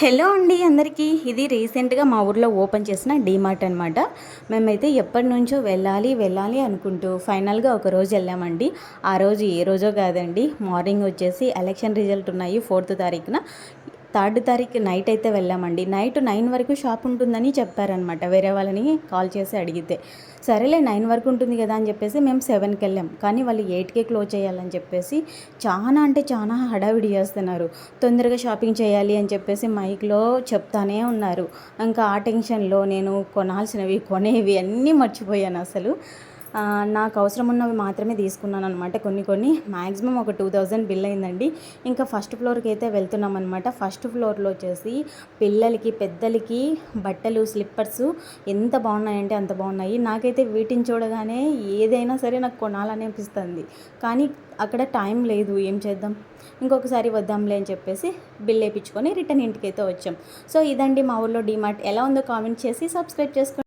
Hello అండి అందరికీ. ఇది రీసెంట్గా మా ఊర్లో ఓపెన్ చేసిన డీమార్ట్ అనమాట మేమైతే ఎప్పటి నుంచో వెళ్ళాలి వెళ్ళాలి అనుకుంటూ ఫైనల్గా ఒక రోజు వెళ్ళామండి. ఆ రోజు ఏ రోజో కాదండి. మార్నింగ్ వచ్చేసి ఎలక్షన్ రిజల్ట్ ఉన్నాయి ఫోర్త్ తారీఖున. థర్డ్ తారీఖు నైట్ అయితే వెళ్ళామండి. నైట్ నైన్ వరకు షాప్ ఉంటుందని చెప్పారనమాట వేరే వాళ్ళని కాల్ చేసి అడిగితే సరేలే నైన్ వరకు ఉంటుంది కదా అని చెప్పేసి మేము సెవెన్కి వెళ్ళాం. కానీ వాళ్ళు ఎయిట్కే క్లోజ్ చేయాలని చెప్పేసి చాలా అంటే చాలా హడావిడి చేస్తున్నారు. తొందరగా షాపింగ్ చేయాలి అని చెప్పేసి మైక్లో చెప్తానే ఉన్నారు. ఇంకా ఆ టెన్షన్లో నేను కొనాల్సినవి కొనేవి అన్నీ మర్చిపోయాను అసలు. నాకు అవసరం ఉన్నవి మాత్రమే తీసుకున్నాను అనమాట కొన్ని కొన్ని మ్యాక్సిమం ఒక టూ థౌజండ్ బిల్ అయిందండి. ఇంకా ఫస్ట్ ఫ్లోర్కి అయితే వెళ్తున్నాం అనమాట ఫస్ట్ ఫ్లోర్లో వచ్చేసి పిల్లలకి పెద్దలకి బట్టలు స్లిప్పర్స్ ఎంత బాగున్నాయంటే అంత బాగున్నాయి. నాకైతే వీటిని చూడగానే ఏదైనా సరే నాకు కొనాలని అనిపిస్తుంది. కానీ అక్కడ టైం లేదు. ఏం చేద్దాం? ఇంకొకసారి వద్దాంలే అని చెప్పేసి బిల్ వేయించుకొని రిటర్న్ ఇంటికి అయితే వచ్చాం. సో ఇదండి మా ఊర్లో డిమార్ట్. ఎలా ఉందో కామెంట్ చేసి సబ్స్క్రైబ్ చేసుకోండి.